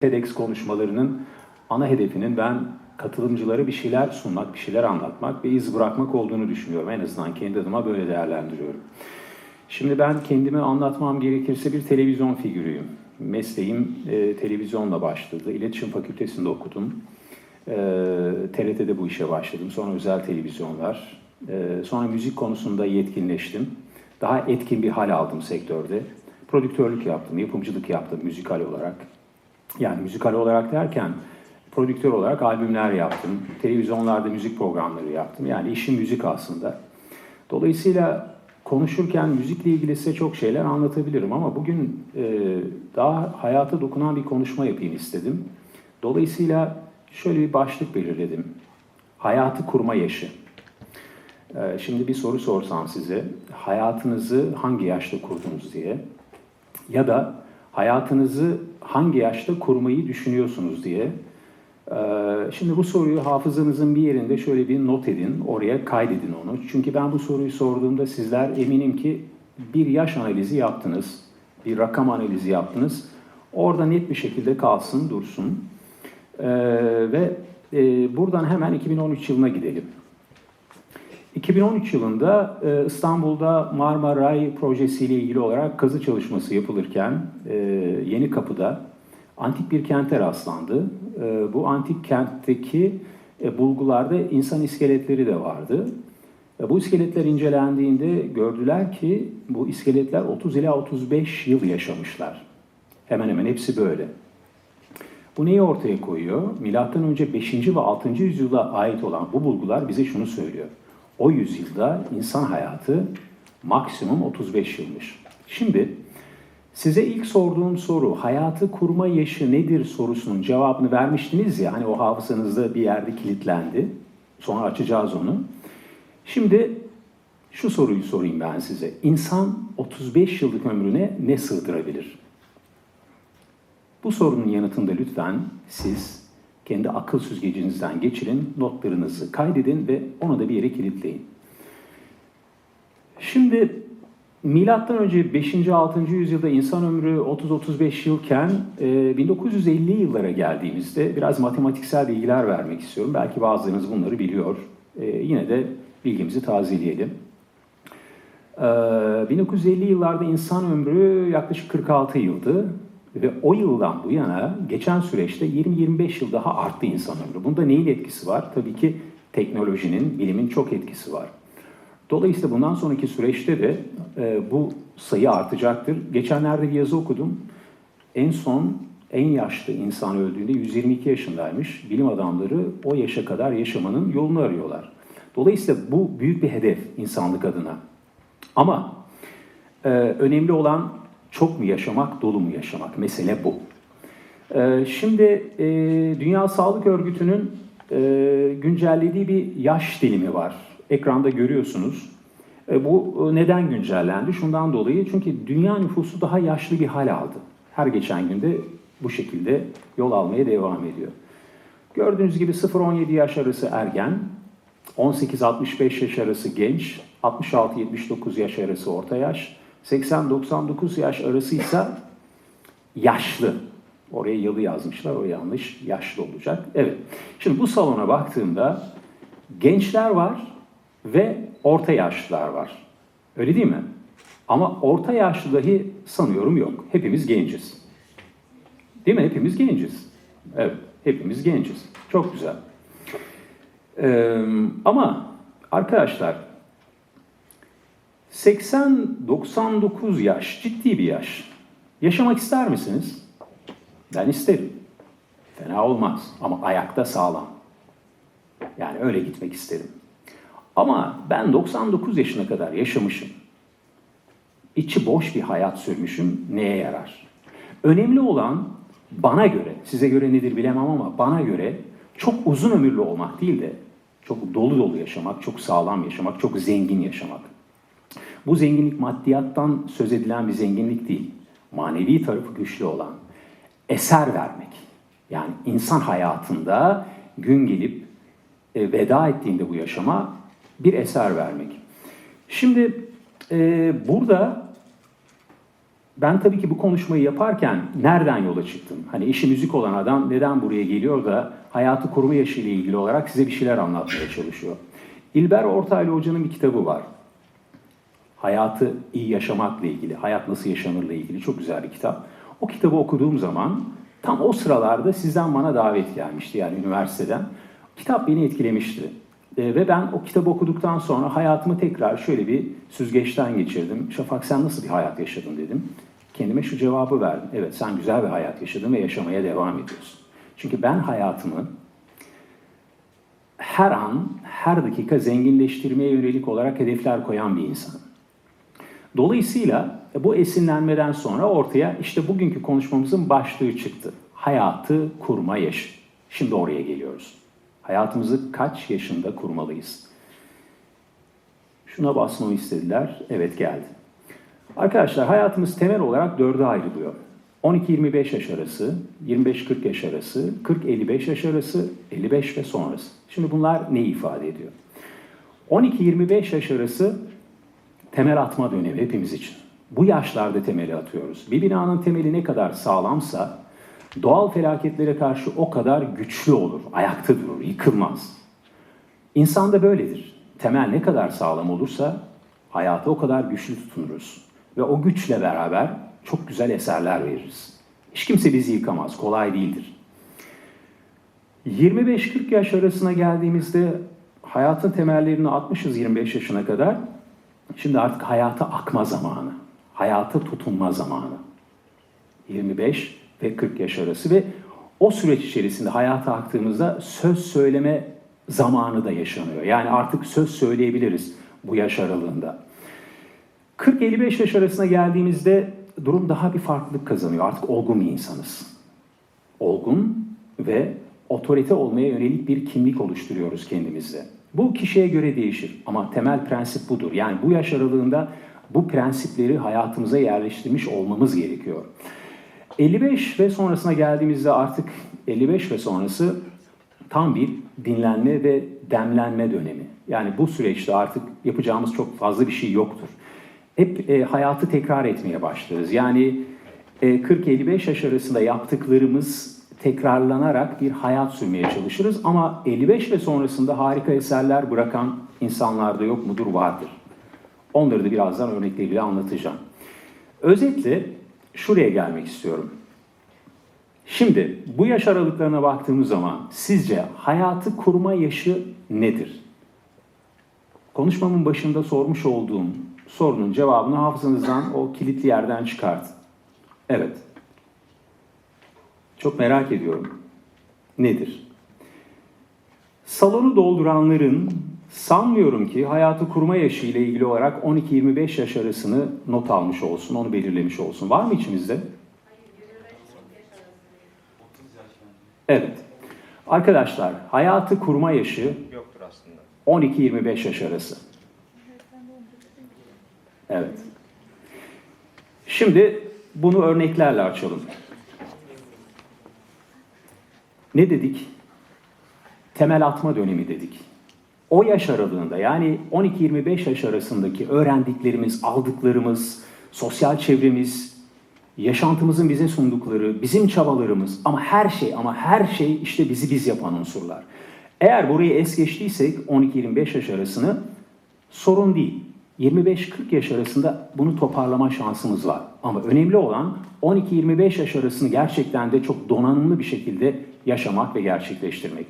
TEDx konuşmalarının ana hedefinin ben katılımcılara bir şeyler sunmak, bir şeyler anlatmak ve iz bırakmak olduğunu düşünüyorum. En azından kendi adıma böyle değerlendiriyorum. Şimdi ben kendimi anlatmam gerekirse bir televizyon figürüyüm. Mesleğim e, televizyonla başladı. İletişim Fakültesinde okudum. E, TRT'de bu işe başladım. Sonra özel televizyonlar. E, sonra müzik konusunda yetkinleştim. Daha etkin bir hal aldım sektörde. Prodüktörlük yaptım, yapımcılık yaptım müzikal olarak. Yani müzikal olarak derken prodüktör olarak albümler yaptım. Televizyonlarda müzik programları yaptım. Yani işim müzik aslında. Dolayısıyla konuşurken müzikle ilgili size çok şeyler anlatabilirim ama bugün e, daha hayata dokunan bir konuşma yapayım istedim. Dolayısıyla şöyle bir başlık belirledim. Hayatı kurma yaşı. E, şimdi bir soru sorsam size, hayatınızı hangi yaşta kurdunuz diye ya da hayatınızı hangi yaşta kurmayı düşünüyorsunuz diye. Ee, Şimdi bu soruyu hafızanızın bir yerinde şöyle bir not edin, oraya kaydedin onu. Çünkü ben bu soruyu sorduğumda sizler eminim ki bir yaş analizi yaptınız, bir rakam analizi yaptınız. Orada net bir şekilde kalsın, dursun. Ee, Ve e, buradan hemen 2013 yılına gidelim. 2013 yılında e, İstanbul'da Marmaray projesiyle ilgili olarak kazı çalışması yapılırken e, Yeni Kapı'da antik bir kente rastlandı. E, Bu antik kentteki e, bulgularda insan iskeletleri de vardı. E, Bu iskeletler incelendiğinde gördüler ki bu iskeletler 30 ila 35 yıl yaşamışlar. Hemen hemen hepsi böyle. Bu neyi ortaya koyuyor? Milattan önce 5. ve 6. yüzyıla ait olan bu bulgular bize şunu söylüyor. O yüzyılda insan hayatı maksimum 35 yılmış. Şimdi size ilk sorduğum soru hayatı kurma yaşı nedir sorusunun cevabını vermiştiniz ya hani o hafızanızda bir yerde kilitlendi. Sonra açacağız onu. Şimdi şu soruyu sorayım ben size. İnsan 35 yıllık ömrüne ne sığdırabilir? Bu sorunun yanıtında lütfen siz kendi akıl süzgecinizden geçirin, notlarınızı kaydedin ve onu da bir yere kilitleyin. Şimdi milattan önce 5. 6. yüzyılda insan ömrü 30-35 yılken e, 1950 yıllara geldiğimizde biraz matematiksel bilgiler vermek istiyorum. Belki bazılarınız bunları biliyor. E, yine de bilgimizi tazeleyelim. E, 1950 yıllarda insan ömrü yaklaşık 46 yıldı. Ve o yıldan bu yana geçen süreçte 20-25 yıl daha arttı insan ömrü. Bunda neyin etkisi var? Tabii ki teknolojinin, bilimin çok etkisi var. Dolayısıyla bundan sonraki süreçte de e, bu sayı artacaktır. Geçenlerde bir yazı okudum. En son en yaşlı insan öldüğünde 122 yaşındaymış. Bilim adamları o yaşa kadar yaşamanın yolunu arıyorlar. Dolayısıyla bu büyük bir hedef insanlık adına. Ama e, önemli olan çok mu yaşamak, dolu mu yaşamak? Mesele bu. Ee, Şimdi e, Dünya Sağlık Örgütü'nün e, güncellediği bir yaş dilimi var. Ekranda görüyorsunuz. E, Bu e, neden güncellendi? Şundan dolayı çünkü dünya nüfusu daha yaşlı bir hal aldı. Her geçen günde bu şekilde yol almaya devam ediyor. Gördüğünüz gibi 0-17 yaş arası ergen, 18-65 yaş arası genç, 66-79 yaş arası orta yaş, 80-99 yaş arasıysa yaşlı. Oraya yılı yazmışlar, o yanlış. Yaşlı olacak. Evet. Şimdi bu salona baktığımda gençler var ve orta yaşlılar var. Öyle değil mi? Ama orta yaşlı dahi sanıyorum yok. Hepimiz genciz. Değil mi? Hepimiz genciz. Evet, hepimiz genciz. Çok güzel. Ee, ama arkadaşlar 80-99 yaş ciddi bir yaş. Yaşamak ister misiniz? Ben isterim. Fena olmaz ama ayakta sağlam. Yani öyle gitmek isterim. Ama ben 99 yaşına kadar yaşamışım. İçi boş bir hayat sürmüşüm. Neye yarar? Önemli olan bana göre, size göre nedir bilemem ama bana göre çok uzun ömürlü olmak değil de çok dolu dolu yaşamak, çok sağlam yaşamak, çok zengin yaşamak. Bu zenginlik maddiyattan söz edilen bir zenginlik değil. Manevi tarafı güçlü olan eser vermek. Yani insan hayatında gün gelip e, veda ettiğinde bu yaşama bir eser vermek. Şimdi e, burada ben tabii ki bu konuşmayı yaparken nereden yola çıktım? Hani işi müzik olan adam neden buraya geliyor da hayatı koruma yaşı ilgili olarak size bir şeyler anlatmaya çalışıyor. İlber Ortaylı Hoca'nın bir kitabı var. Hayatı iyi yaşamakla ilgili, hayat nasıl yaşanırla ilgili çok güzel bir kitap. O kitabı okuduğum zaman tam o sıralarda sizden bana davet gelmişti yani üniversiteden. Kitap beni etkilemişti. E, ve ben o kitabı okuduktan sonra hayatımı tekrar şöyle bir süzgeçten geçirdim. Şafak sen nasıl bir hayat yaşadın dedim. Kendime şu cevabı verdim. Evet sen güzel bir hayat yaşadın ve yaşamaya devam ediyorsun. Çünkü ben hayatımı her an, her dakika zenginleştirmeye yönelik olarak hedefler koyan bir insanım. Dolayısıyla bu esinlenmeden sonra ortaya işte bugünkü konuşmamızın başlığı çıktı. Hayatı kurma yaşı. Şimdi oraya geliyoruz. Hayatımızı kaç yaşında kurmalıyız? Şuna basmamı istediler. Evet geldi. Arkadaşlar hayatımız temel olarak dörde ayrılıyor. 12-25 yaş arası, 25-40 yaş arası, 40-55 yaş arası, 55 ve sonrası. Şimdi bunlar ne ifade ediyor? 12-25 yaş arası temel atma dönemi hepimiz için. Bu yaşlarda temeli atıyoruz. Bir binanın temeli ne kadar sağlamsa doğal felaketlere karşı o kadar güçlü olur, ayakta durur, yıkılmaz. İnsan da böyledir. Temel ne kadar sağlam olursa hayata o kadar güçlü tutunuruz. Ve o güçle beraber çok güzel eserler veririz. Hiç kimse bizi yıkamaz, kolay değildir. 25-40 yaş arasına geldiğimizde hayatın temellerini atmışız 25 yaşına kadar. Şimdi artık hayata akma zamanı, hayata tutunma zamanı. 25 ve 40 yaş arası ve o süreç içerisinde hayata aktığımızda söz söyleme zamanı da yaşanıyor. Yani artık söz söyleyebiliriz bu yaş aralığında. 40-55 yaş arasına geldiğimizde durum daha bir farklılık kazanıyor. Artık olgun bir insanız. Olgun ve otorite olmaya yönelik bir kimlik oluşturuyoruz kendimizde. Bu kişiye göre değişir ama temel prensip budur. Yani bu yaş aralığında bu prensipleri hayatımıza yerleştirmiş olmamız gerekiyor. 55 ve sonrasına geldiğimizde artık 55 ve sonrası tam bir dinlenme ve demlenme dönemi. Yani bu süreçte artık yapacağımız çok fazla bir şey yoktur. Hep e, hayatı tekrar etmeye başlarız. Yani e, 40-55 yaş arasında yaptıklarımız tekrarlanarak bir hayat sürmeye çalışırız. Ama 55 ve sonrasında harika eserler bırakan insanlar da yok mudur? Vardır. Onları da birazdan örnekleriyle anlatacağım. Özetle şuraya gelmek istiyorum. Şimdi bu yaş aralıklarına baktığımız zaman sizce hayatı kurma yaşı nedir? Konuşmamın başında sormuş olduğum sorunun cevabını hafızanızdan o kilitli yerden çıkartın. Evet. Çok merak ediyorum. Nedir? Salonu dolduranların sanmıyorum ki hayatı kurma yaşı ile ilgili olarak 12-25 yaş arasını not almış olsun, onu belirlemiş olsun. Var mı içimizde? Evet. Arkadaşlar, hayatı kurma yaşı Yoktur aslında. 12-25 yaş arası. Evet. Şimdi bunu örneklerle açalım. Ne dedik? Temel atma dönemi dedik. O yaş aralığında yani 12-25 yaş arasındaki öğrendiklerimiz, aldıklarımız, sosyal çevremiz, yaşantımızın bize sundukları, bizim çabalarımız ama her şey ama her şey işte bizi biz yapan unsurlar. Eğer burayı es geçtiysek 12-25 yaş arasını sorun değil. 25-40 yaş arasında bunu toparlama şansımız var. Ama önemli olan 12-25 yaş arasını gerçekten de çok donanımlı bir şekilde yaşamak ve gerçekleştirmek.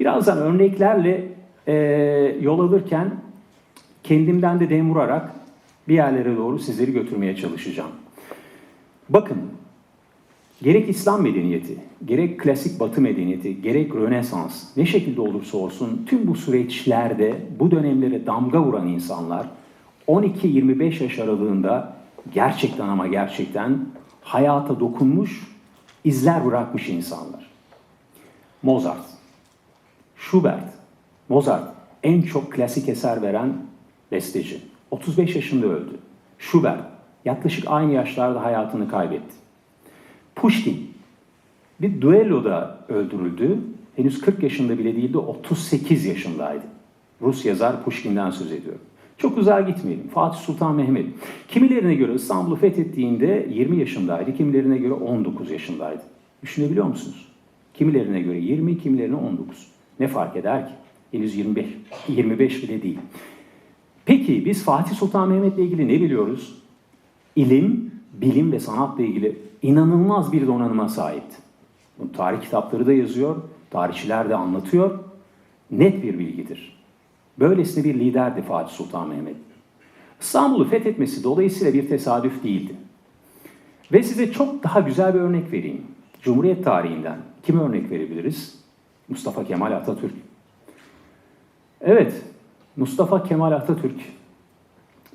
Birazdan örneklerle e, yol alırken kendimden de dem vurarak bir yerlere doğru sizleri götürmeye çalışacağım. Bakın, gerek İslam medeniyeti, gerek klasik Batı medeniyeti, gerek Rönesans ne şekilde olursa olsun tüm bu süreçlerde bu dönemlere damga vuran insanlar 12-25 yaş aralığında gerçekten ama gerçekten hayata dokunmuş, izler bırakmış insanlar. Mozart, Schubert, Mozart en çok klasik eser veren besteci. 35 yaşında öldü. Schubert yaklaşık aynı yaşlarda hayatını kaybetti. Pushkin bir duelloda öldürüldü. Henüz 40 yaşında bile değildi, 38 yaşındaydı. Rus yazar Pushkin'den söz ediyor. Çok uzağa gitmeyelim. Fatih Sultan Mehmet. Kimilerine göre İstanbul'u fethettiğinde 20 yaşındaydı, kimilerine göre 19 yaşındaydı. Düşünebiliyor musunuz? Kimilerine göre 20, kimilerine 19. Ne fark eder ki? Henüz 25, 25 bile değil. Peki biz Fatih Sultan Mehmet'le ilgili ne biliyoruz? İlim, bilim ve sanatla ilgili inanılmaz bir donanıma sahipti. Bu tarih kitapları da yazıyor, tarihçiler de anlatıyor. Net bir bilgidir. Böylesine bir liderdi Fatih Sultan Mehmet. İstanbul'u fethetmesi dolayısıyla bir tesadüf değildi. Ve size çok daha güzel bir örnek vereyim. Cumhuriyet tarihinden kime örnek verebiliriz? Mustafa Kemal Atatürk. Evet, Mustafa Kemal Atatürk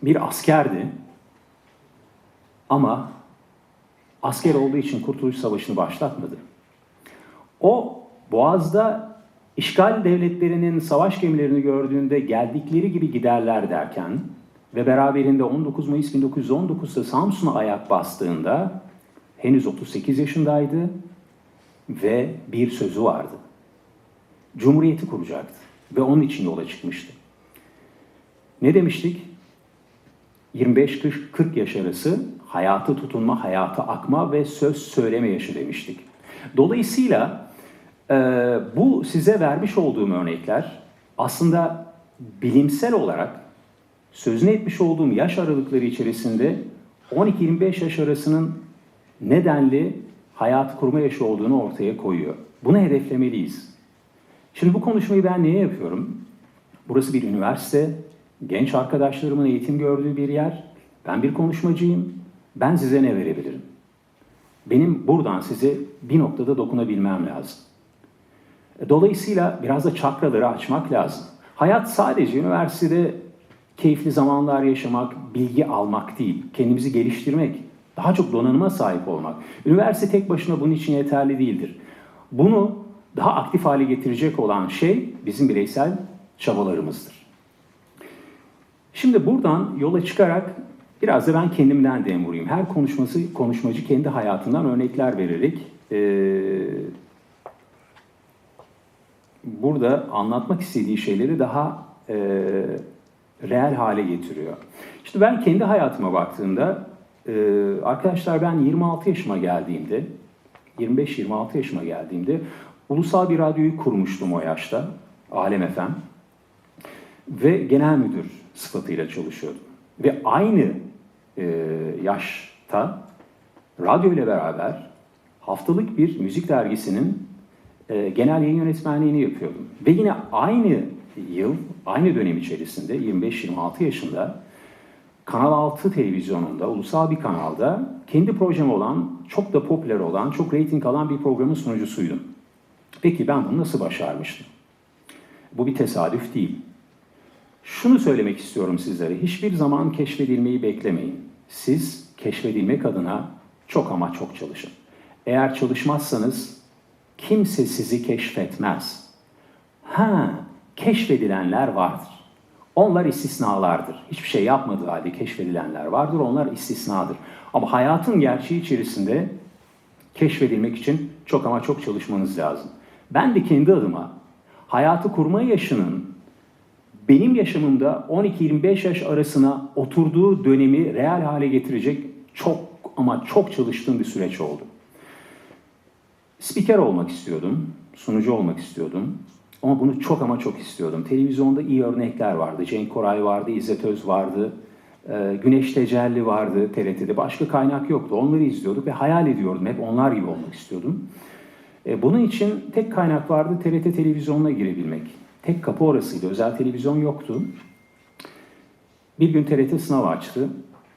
bir askerdi ama asker olduğu için Kurtuluş Savaşı'nı başlatmadı. O Boğaz'da işgal devletlerinin savaş gemilerini gördüğünde geldikleri gibi giderler derken ve beraberinde 19 Mayıs 1919'da Samsun'a ayak bastığında henüz 38 yaşındaydı ve bir sözü vardı. Cumhuriyeti kuracaktı ve onun için yola çıkmıştı. Ne demiştik? 25-40 yaş arası hayatı tutunma, hayatı akma ve söz söyleme yaşı demiştik. Dolayısıyla e, bu size vermiş olduğum örnekler aslında bilimsel olarak sözünü etmiş olduğum yaş aralıkları içerisinde 12-25 yaş arasının nedenli hayatı kurma yaşı olduğunu ortaya koyuyor. Bunu hedeflemeliyiz. Şimdi bu konuşmayı ben niye yapıyorum? Burası bir üniversite, genç arkadaşlarımın eğitim gördüğü bir yer. Ben bir konuşmacıyım. Ben size ne verebilirim? Benim buradan size bir noktada dokunabilmem lazım. Dolayısıyla biraz da çakraları açmak lazım. Hayat sadece üniversitede keyifli zamanlar yaşamak, bilgi almak değil, kendimizi geliştirmek, daha çok donanıma sahip olmak. Üniversite tek başına bunun için yeterli değildir. Bunu daha aktif hale getirecek olan şey bizim bireysel çabalarımızdır. Şimdi buradan yola çıkarak biraz da ben kendimden dem vurayım. Her konuşması konuşmacı kendi hayatından örnekler vererek e, burada anlatmak istediği şeyleri daha e, reel hale getiriyor. İşte ben kendi hayatıma baktığımda e, arkadaşlar ben 26 yaşıma geldiğimde 25-26 yaşıma geldiğimde ulusal bir radyoyu kurmuştum o yaşta. Alem FM. Ve genel müdür sıfatıyla çalışıyordum. Ve aynı e, yaşta radyo ile beraber haftalık bir müzik dergisinin e, genel yayın yönetmenliğini yapıyordum. Ve yine aynı yıl, aynı dönem içerisinde 25-26 yaşında Kanal 6 televizyonunda, ulusal bir kanalda kendi projem olan, çok da popüler olan, çok reyting alan bir programın sunucusuydum. Peki ben bunu nasıl başarmıştım? Bu bir tesadüf değil. Şunu söylemek istiyorum sizlere. Hiçbir zaman keşfedilmeyi beklemeyin. Siz keşfedilmek adına çok ama çok çalışın. Eğer çalışmazsanız kimse sizi keşfetmez. Ha, keşfedilenler vardır. Onlar istisnalardır. Hiçbir şey yapmadığı halde keşfedilenler vardır. Onlar istisnadır. Ama hayatın gerçeği içerisinde keşfedilmek için çok ama çok çalışmanız lazım. Ben de kendi adıma hayatı kurma yaşının benim yaşamımda 12-25 yaş arasına oturduğu dönemi real hale getirecek çok ama çok çalıştığım bir süreç oldu. Spiker olmak istiyordum, sunucu olmak istiyordum. Ama bunu çok ama çok istiyordum. Televizyonda iyi örnekler vardı. Cenk Koray vardı, İzzet Öz vardı, e, Güneş Tecelli vardı TRT'de. Başka kaynak yoktu. Onları izliyorduk ve hayal ediyordum. Hep onlar gibi olmak istiyordum. E, bunun için tek kaynak vardı TRT televizyonuna girebilmek. Tek kapı orasıydı. Özel televizyon yoktu. Bir gün TRT sınav açtı.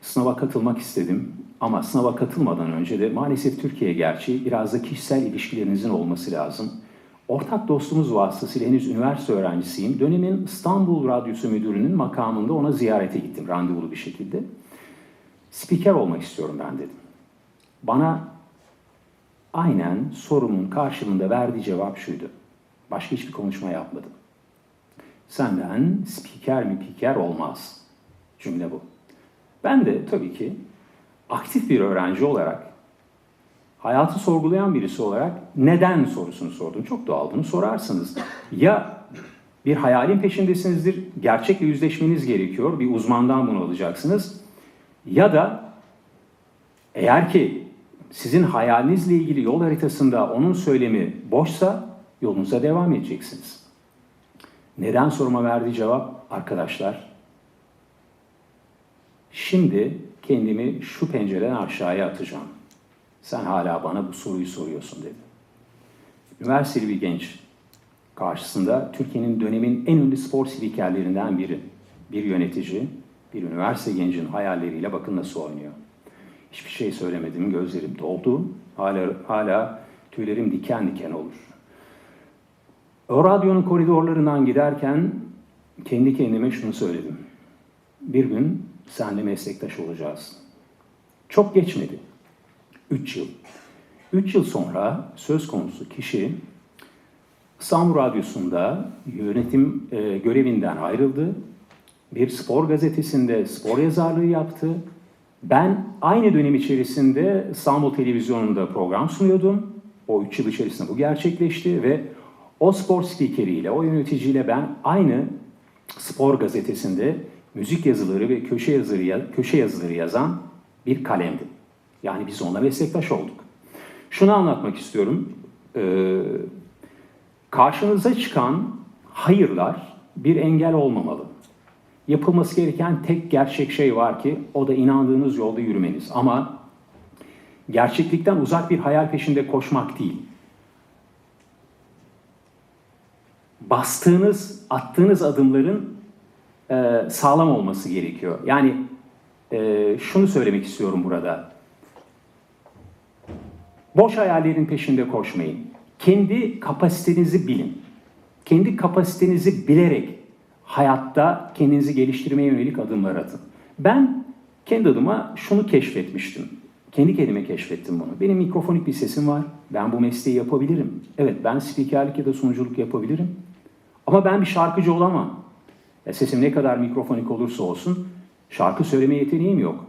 Sınava katılmak istedim. Ama sınava katılmadan önce de maalesef Türkiye gerçeği biraz da kişisel ilişkilerinizin olması lazım. Ortak dostumuz vasıtasıyla henüz üniversite öğrencisiyim. Dönemin İstanbul Radyosu Müdürü'nün makamında ona ziyarete gittim randevulu bir şekilde. Spiker olmak istiyorum ben dedim. Bana aynen sorumun karşılığında verdiği cevap şuydu. Başka hiçbir konuşma yapmadım. Senden spiker mi piker olmaz. Cümle bu. Ben de tabii ki aktif bir öğrenci olarak hayatı sorgulayan birisi olarak neden sorusunu sordum. Çok doğal bunu sorarsınız. Ya Bir hayalin peşindesinizdir, gerçekle yüzleşmeniz gerekiyor, bir uzmandan bunu alacaksınız. Ya da eğer ki sizin hayalinizle ilgili yol haritasında onun söylemi boşsa yolunuza devam edeceksiniz. Neden soruma verdiği cevap arkadaşlar? Şimdi kendimi şu pencereden aşağıya atacağım. Sen hala bana bu soruyu soruyorsun dedi. Üniversiteli bir genç karşısında Türkiye'nin dönemin en ünlü spor spikerlerinden biri. Bir yönetici, bir üniversite gencin hayalleriyle bakın nasıl oynuyor. Hiçbir şey söylemedim, gözlerim doldu. Hala, hala tüylerim diken diken olur. O radyonun koridorlarından giderken kendi kendime şunu söyledim. Bir gün senle meslektaş olacağız. Çok geçmedi. Üç yıl. Üç yıl sonra söz konusu kişi İstanbul Radyosu'nda yönetim e, görevinden ayrıldı. Bir spor gazetesinde spor yazarlığı yaptı. Ben aynı dönem içerisinde İstanbul Televizyonu'nda program sunuyordum. O üç yıl içerisinde bu gerçekleşti ve o spor spikeriyle, o yöneticiyle ben aynı spor gazetesinde müzik yazıları ve köşe yazıları, köşe yazıları yazan bir kalemdim. Yani biz onunla meslektaş olduk. Şunu anlatmak istiyorum. Ee, karşınıza çıkan hayırlar bir engel olmamalı. Yapılması gereken tek gerçek şey var ki o da inandığınız yolda yürümeniz. Ama gerçeklikten uzak bir hayal peşinde koşmak değil. Bastığınız, attığınız adımların e, sağlam olması gerekiyor. Yani e, şunu söylemek istiyorum burada. Boş hayallerin peşinde koşmayın. Kendi kapasitenizi bilin. Kendi kapasitenizi bilerek hayatta kendinizi geliştirmeye yönelik adımlar atın. Ben kendi adıma şunu keşfetmiştim. Kendi kendime keşfettim bunu. Benim mikrofonik bir sesim var. Ben bu mesleği yapabilirim. Evet ben spikerlik ya da sunuculuk yapabilirim. Ama ben bir şarkıcı olamam. Ya sesim ne kadar mikrofonik olursa olsun şarkı söyleme yeteneğim yok.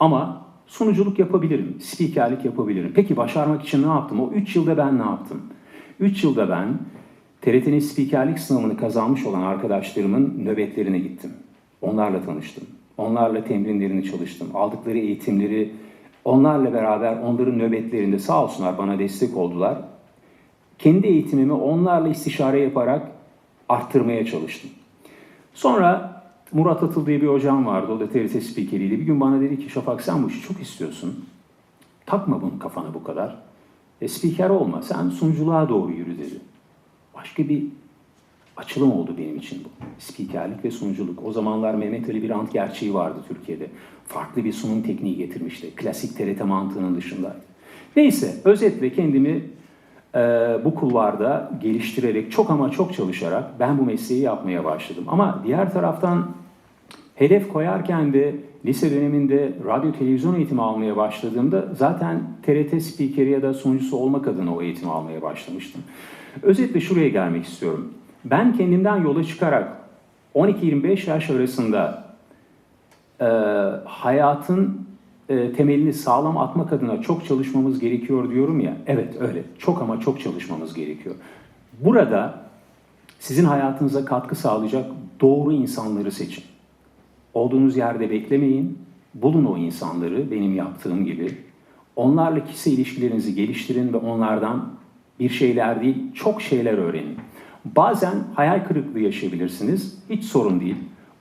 Ama sunuculuk yapabilirim, spikerlik yapabilirim. Peki başarmak için ne yaptım? O 3 yılda ben ne yaptım? 3 yılda ben TRT'nin spikerlik sınavını kazanmış olan arkadaşlarımın nöbetlerine gittim. Onlarla tanıştım. Onlarla temrinlerini çalıştım. Aldıkları eğitimleri onlarla beraber onların nöbetlerinde sağ olsunlar bana destek oldular. Kendi eğitimimi onlarla istişare yaparak arttırmaya çalıştım. Sonra Murat Atıl diye bir hocam vardı. O da TRT spikeriydi. Bir gün bana dedi ki Şafak sen bu işi çok istiyorsun. Takma bunu kafana bu kadar. E, spiker olma. Sen sunuculuğa doğru yürü dedi. Başka bir açılım oldu benim için bu. Spikerlik ve sunuculuk. O zamanlar Mehmet Ali Birant gerçeği vardı Türkiye'de. Farklı bir sunum tekniği getirmişti. Klasik TRT mantığının dışındaydı. Neyse özetle kendimi bu kulvarda geliştirerek çok ama çok çalışarak ben bu mesleği yapmaya başladım. Ama diğer taraftan hedef koyarken de lise döneminde radyo televizyon eğitimi almaya başladığımda zaten TRT spikeri ya da sunucusu olmak adına o eğitimi almaya başlamıştım. Özetle şuraya gelmek istiyorum. Ben kendimden yola çıkarak 12-25 yaş arasında e, hayatın e, temelini sağlam atmak adına çok çalışmamız gerekiyor diyorum ya. Evet öyle. Çok ama çok çalışmamız gerekiyor. Burada sizin hayatınıza katkı sağlayacak doğru insanları seçin. Olduğunuz yerde beklemeyin. Bulun o insanları benim yaptığım gibi. Onlarla kişisel ilişkilerinizi geliştirin ve onlardan bir şeyler değil çok şeyler öğrenin. Bazen hayal kırıklığı yaşayabilirsiniz. Hiç sorun değil.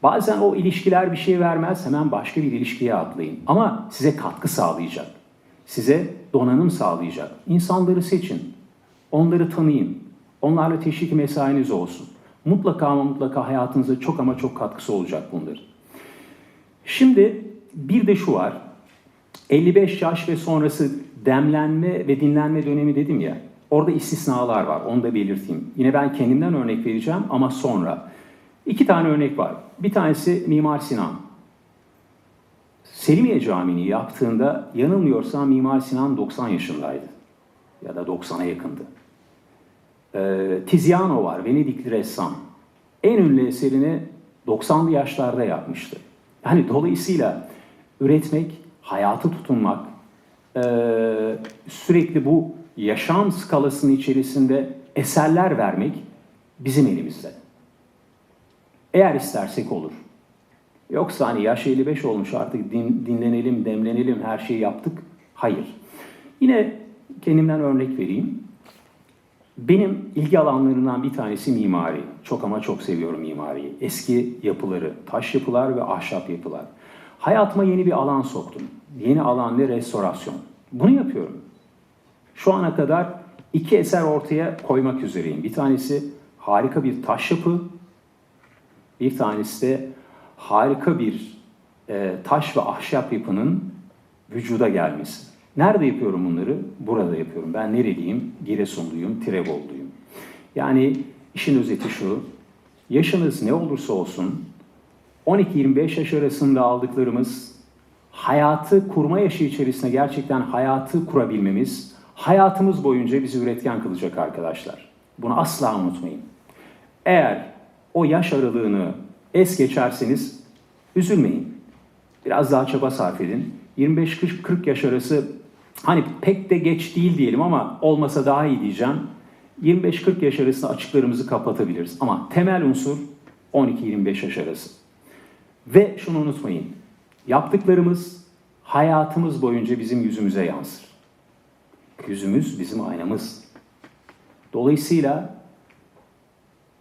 Bazen o ilişkiler bir şey vermez, hemen başka bir ilişkiye atlayın. Ama size katkı sağlayacak, size donanım sağlayacak. İnsanları seçin, onları tanıyın, onlarla teşvik mesainiz olsun. Mutlaka ama mutlaka hayatınıza çok ama çok katkısı olacak bunların. Şimdi bir de şu var, 55 yaş ve sonrası demlenme ve dinlenme dönemi dedim ya, orada istisnalar var, onu da belirteyim. Yine ben kendimden örnek vereceğim ama sonra. İki tane örnek var. Bir tanesi Mimar Sinan. Selimiye Camii'ni yaptığında yanılmıyorsam Mimar Sinan 90 yaşındaydı. Ya da 90'a yakındı. Ee, Tiziano var, Venedikli ressam. En ünlü eserini 90'lı yaşlarda yapmıştı. Yani dolayısıyla üretmek, hayatı tutunmak, e, sürekli bu yaşam skalasının içerisinde eserler vermek bizim elimizde. Eğer istersek olur. Yoksa hani yaş 55 olmuş artık din, dinlenelim, demlenelim, her şeyi yaptık. Hayır. Yine kendimden örnek vereyim. Benim ilgi alanlarından bir tanesi mimari. Çok ama çok seviyorum mimariyi. Eski yapıları, taş yapılar ve ahşap yapılar. Hayatıma yeni bir alan soktum. Yeni alan ne? Restorasyon. Bunu yapıyorum. Şu ana kadar iki eser ortaya koymak üzereyim. Bir tanesi harika bir taş yapı, bir tanesi de harika bir e, taş ve ahşap yapının vücuda gelmesi. Nerede yapıyorum bunları? Burada yapıyorum. Ben nereliyim? Giresunluyum, Tirevolluyum. Yani işin özeti şu, yaşınız ne olursa olsun 12-25 yaş arasında aldıklarımız hayatı kurma yaşı içerisinde gerçekten hayatı kurabilmemiz hayatımız boyunca bizi üretken kılacak arkadaşlar. Bunu asla unutmayın. Eğer o yaş aralığını es geçerseniz üzülmeyin. Biraz daha çaba sarf edin. 25-40 yaş arası hani pek de geç değil diyelim ama olmasa daha iyi diyeceğim. 25-40 yaş arasında açıklarımızı kapatabiliriz. Ama temel unsur 12-25 yaş arası. Ve şunu unutmayın. Yaptıklarımız hayatımız boyunca bizim yüzümüze yansır. Yüzümüz bizim aynamız. Dolayısıyla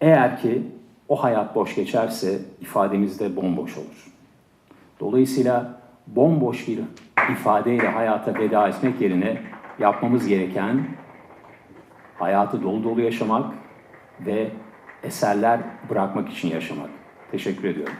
eğer ki o hayat boş geçerse ifademiz de bomboş olur. Dolayısıyla bomboş bir ifadeyle hayata veda etmek yerine yapmamız gereken hayatı dolu dolu yaşamak ve eserler bırakmak için yaşamak. Teşekkür ediyorum.